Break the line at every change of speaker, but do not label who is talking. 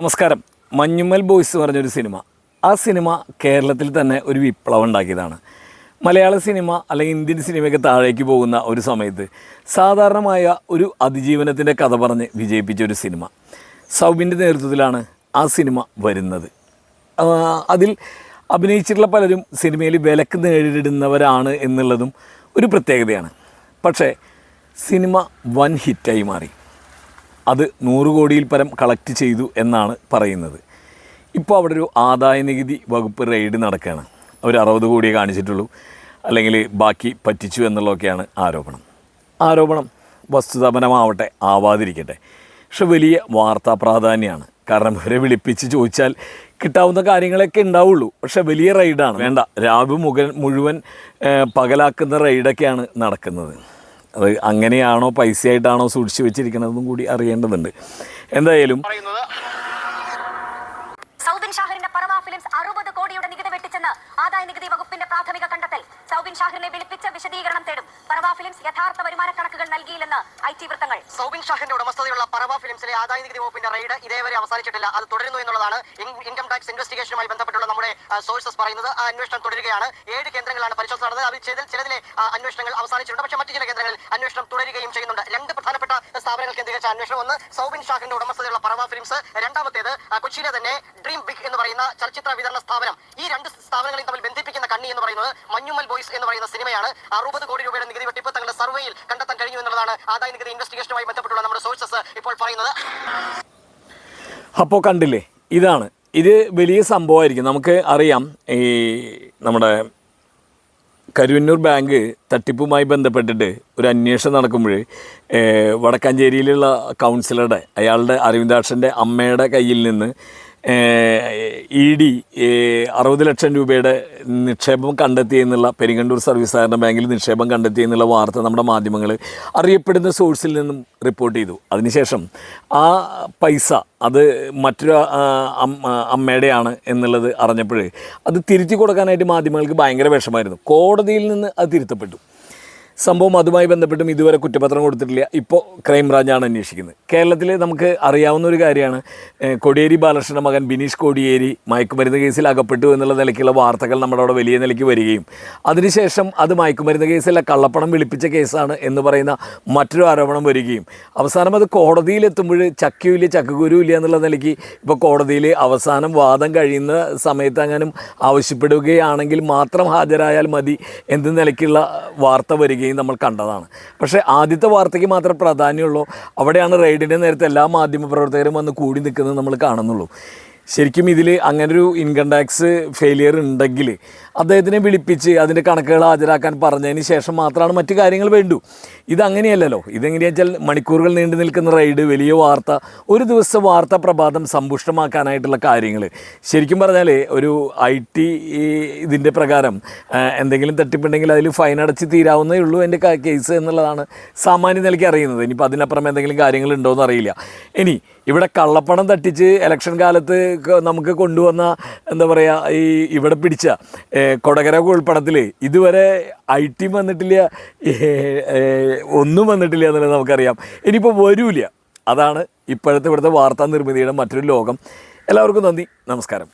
നമസ്കാരം. മഞ്ഞുമ്മൽ ബോയ്സ് എന്ന് പറഞ്ഞൊരു സിനിമ. ആ സിനിമ കേരളത്തിൽ തന്നെ ഒരു വിപ്ലവം ഉണ്ടാക്കിയതാണ് മലയാള സിനിമ അല്ലെങ്കിൽ ഇന്ത്യൻ സിനിമയൊക്കെ താഴേക്ക് പോകുന്ന ഒരു സമയത്ത് സാധാരണമായ ഒരു അതിജീവനത്തിന്റെ കഥ പറഞ്ഞ് വിജയിപ്പിച്ച ഒരു സിനിമ. സൗബിന്റെ നേതൃത്വത്തിലാണ് ആ സിനിമ വരുന്നത്. അതിൽ അഭിനയിച്ചിട്ടുള്ള പലരും സിനിമയിൽ വിലക്ക് നേരിടുന്നവരാണ് എന്നുള്ളതും ഒരു പ്രത്യേകതയാണ്. പക്ഷേ സിനിമ വൻ ഹിറ്റായി മാറി. അത് നൂറ് കോടിയിൽ പരം കളക്ട് ചെയ്തു എന്നാണ് പറയുന്നത്. ഇപ്പോൾ അവിടെ ഒരു ആദായ നികുതി വകുപ്പ് റെയ്ഡ് നടക്കുകയാണ്. അവർ അറുപത് കോടിയെ കാണിച്ചിട്ടുള്ളൂ. അല്ലെങ്കിൽ ബാക്കി പറ്റിച്ചു എന്നുള്ളതൊക്കെയാണ് ആരോപണം. ആരോപണം വസ്തുതാപനമാവട്ടെ ആവാതിരിക്കട്ടെ. പക്ഷെ വലിയ വാർത്താ പ്രാധാന്യമാണ് കാരണം ഇവരെ വിളിപ്പിച്ച് ചോദിച്ചാൽ കിട്ടാവുന്ന കാര്യങ്ങളൊക്കെ ഉണ്ടാവുള്ളൂ. പക്ഷെ വലിയ റൈഡാണ് വേണ്ട രാവ് മുഖൻ മുഴുവൻ പകലാക്കുന്ന റൈഡൊക്കെയാണ് നടക്കുന്നത്. അത് അങ്ങനെയാണോ പൈസയായിട്ടാണോ സൂക്ഷിച്ചു വെച്ചിരിക്കുന്നതെന്നും കൂടി അറിയേണ്ടതുണ്ട്. എന്തായാലും
പറയുന്നത്
സൗബിൻ ഷാഹിറിന്റെ പറവ ഫിലിംസ് അറുപത് കോടിയുടെ നികുതി വെട്ടിച്ചെന്ന് ആദായ നികുതി വകുപ്പിന്റെ പ്രാഥമിക കണ്ടെത്തൽ. സൗബിൻ ഷാഹിറിനെ വിളിപ്പിച്ച് വിശദീകരണം തേടും. പറവ ഫിലിംസ് യഥാർത്ഥ വരുമാന കണക്കുകൾ നൽകിയില്ലെന്ന് ഐ ടി വൃത്തങ്ങൾ.
സൗബിൻ ഷാഹിന്റെ ഉടമസ്ഥതയിലുള്ള പറവ ഫിലിംസിലെ ആദായ നികുതി വകുപ്പിന്റെ റെയ്ഡ് ഇതേവരെ അവസാനിച്ചിട്ടില്ല. അത് തുടരുന്നു എന്നുള്ളതാണ് ഇൻകം ടാക്സ് ഇൻവെസ്റ്റിഗേഷനുമായി ബന്ധപ്പെട്ടുള്ള നമ്മുടെ സോഴ്സസ് പറയുന്നത്. ആ അന്വേഷണം തുടരുകയാണ്. ഏഴ് കേന്ദ്രങ്ങളാണ് പരിശോധന നടന്നത്. അതിൽ ചില ചിലതിലെ അന്വേഷണങ്ങൾ അവസാനിച്ചിട്ടുണ്ട്. പക്ഷേ മറ്റു ചില കേന്ദ്രങ്ങളിൽ അന്വേഷണം തുടരുകയും ചെയ്യുന്നുണ്ട്. രണ്ട് പ്രധാനപ്പെട്ട സ്ഥാപനങ്ങൾ കേന്ദ്രീകരിച്ച അന്വേഷണം. ഒന്ന് സൗബിൻ ഷാഹിന്റെ ഉടമസ്ഥതയുള്ള പറവ ഫിലിംസ്. രണ്ടാമത്തേത് കൊച്ചിയിലെ തന്നെ പറയുന്ന ചലച്ചിത്ര വിതരണ സ്ഥാപനം. ഈ രണ്ട് സ്ഥാപനങ്ങളെയും തമ്മിൽ ബന്ധിപ്പിക്കുന്ന കണ്ണി എന്ന് പറയുന്നത് മഞ്ഞുമൽ ബോയ്സ് എന്ന് പറയുന്ന സിനിമയാണ്. അറുപത് കോടി രൂപയുടെ നികുതി വെട്ടിപ്പ് തങ്ങളുടെ സർവേയിൽ കണ്ടെത്താൻ കഴിഞ്ഞു എന്നുള്ളതാണ് ആദായ നികുതി ഇൻവെസ്റ്റിഗേഷനുമായി ബന്ധപ്പെട്ടുള്ള നമ്മുടെ സോഴ്സസ് ഇപ്പോൾ പറയുന്നത്.
അപ്പോൾ കണ്ടില്ലേ? ഇതാണ്. ഇത് വലിയ സംഭവമായിരിക്കും. നമുക്ക് അറിയാം ഈ നമ്മുടെ കരുവന്നൂർ ബാങ്ക് തട്ടിപ്പുമായി ബന്ധപ്പെട്ടിട്ട് ഒരു അന്വേഷണം നടക്കുമ്പോൾ വടക്കാഞ്ചേരിയിലുള്ള കൗൺസിലറുടെ അയാളുടെ അരവിന്ദാക്ഷന്റെ അമ്മയുടെ കയ്യിൽ നിന്ന് ഇ ഡി അറുപത് ലക്ഷം രൂപയുടെ നിക്ഷേപം കണ്ടെത്തി എന്നുള്ള പെരിങ്ങണ്ടൂർ സർവീസ് സഹകരണ ബാങ്കിൽ നിക്ഷേപം കണ്ടെത്തി എന്നുള്ള വാർത്ത നമ്മുടെ മാധ്യമങ്ങൾ അറിയപ്പെടുന്ന സോഴ്സിൽ നിന്നും റിപ്പോർട്ട് ചെയ്തു. അതിനുശേഷം ആ പൈസ അത് മറ്റൊരു അമ്മയുടെയാണ് എന്നുള്ളത് അറിഞ്ഞപ്പോൾ അത് തിരുത്തി കൊടുക്കാനായിട്ട് മാധ്യമങ്ങൾക്ക് ഭയങ്കര വിഷമായിരുന്നു കോടതിയിൽ നിന്ന് അത് തിരുത്തപ്പെട്ടു. സംഭവം അതുമായി ബന്ധപ്പെട്ടും ഇതുവരെ കുറ്റപത്രം കൊടുത്തിട്ടില്ല. ഇപ്പോൾ ക്രൈംബ്രാഞ്ചാണ് അന്വേഷിക്കുന്നത്. കേരളത്തിൽ നമുക്ക് അറിയാവുന്ന ഒരു കാര്യമാണ് കൊടിയേരി ബാലകൃഷ്ണന്റെ മകൻ ബിനീഷ് കോടിയേരി മയക്കുമരുന്ന് കേസിൽ അകപ്പെട്ടു എന്നുള്ള നിലയ്ക്കുള്ള വാർത്തകൾ നമ്മുടെ അവിടെ വലിയ നിലയ്ക്ക് വരികയും അതിനുശേഷം അത് മയക്കുമരുന്ന് കേസിലെ കള്ളപ്പണം വിളിപ്പിച്ച കേസാണ് എന്ന് പറയുന്ന മറ്റൊരു ആരോപണം വരികയും അവസാനം അത് കോടതിയിലെത്തുമ്പോൾ ചക്കയുമില്ല ഇല്ല എന്നുള്ള നിലയ്ക്ക് ഇപ്പോൾ കോടതിയിൽ അവസാനം വാദം കഴിയുന്ന സമയത്ത് അങ്ങനും ആവശ്യപ്പെടുകയാണെങ്കിൽ മാത്രം ഹാജരായാൽ മതി എന്ന നിലയ്ക്കുള്ള വാർത്ത വരികയും നമ്മൾ കണ്ടതാണ്. പക്ഷേ ആദ്യത്തെ വാർത്തയ്ക്ക് മാത്രമേ പ്രാധാന്യമുള്ളൂ. അവിടെയാണ് റെയ്ഡിന്റെ നേരത്തെ എല്ലാ മാധ്യമപ്രവർത്തകരും വന്ന് കൂടി നിൽക്കുന്നത് നമ്മൾ കാണുന്നുള്ളൂ. ശരിക്കും ഇതിൽ അങ്ങനൊരു ഇൻകം ടാക്സ് ഫെയിലിയർ ഉണ്ടെങ്കിൽ അദ്ദേഹത്തിനെ വിളിപ്പിച്ച് അതിന്റെ കണക്കുകൾ ഹാജരാക്കാൻ പറഞ്ഞതിന് ശേഷം മാത്രമാണ് മറ്റു കാര്യങ്ങൾ വേണ്ടു. ഇതങ്ങനെയല്ലല്ലോ. ഇതെങ്ങനെയാണെന്ന് വെച്ചാൽ മണിക്കൂറുകൾ നീണ്ടു നിൽക്കുന്ന റൈഡ് വലിയ വാർത്ത ഒരു ദിവസത്തെ വാർത്താ പ്രഭാതം സമ്പുഷ്ടമാക്കാനായിട്ടുള്ള കാര്യങ്ങൾ ശരിക്കും പറഞ്ഞാൽ ഒരു ഐ ടി ഇതിന്റെ പ്രകാരം എന്തെങ്കിലും തട്ടിപ്പുണ്ടെങ്കിൽ അതിൽ ഫൈൻ അടച്ച് തീരാവുന്നേ ഉള്ളൂ എന്റെ കേസ് എന്നുള്ളതാണ് സാമാന്യ നിലയ്ക്ക് അറിയുന്നത്. ഇനിയിപ്പോൾ അതിനപ്പുറം എന്തെങ്കിലും കാര്യങ്ങൾ എന്ന് അറിയില്ല. ഇനി ഇവിടെ കള്ളപ്പണം തട്ടിച്ച് ഇലക്ഷൻ കാലത്ത് നമുക്ക് കൊണ്ടുവന്ന എന്താ പറയുക ഈ ഇവിടെ പിടിച്ച കൊടകര ഉൾപ്പെടത്തിൽ ഇതുവരെ ഐ ടി വന്നിട്ടില്ല ഒന്നും വന്നിട്ടില്ല എന്നുള്ളത് നമുക്കറിയാം. ഇനിയിപ്പോൾ വരൂല അതാണ് ഇപ്പോഴത്തെ ഇവിടുത്തെ വാർത്താ നിർമ്മിതിയുടെ മറ്റൊരു ലോകം. എല്ലാവർക്കും നന്ദി. നമസ്കാരം.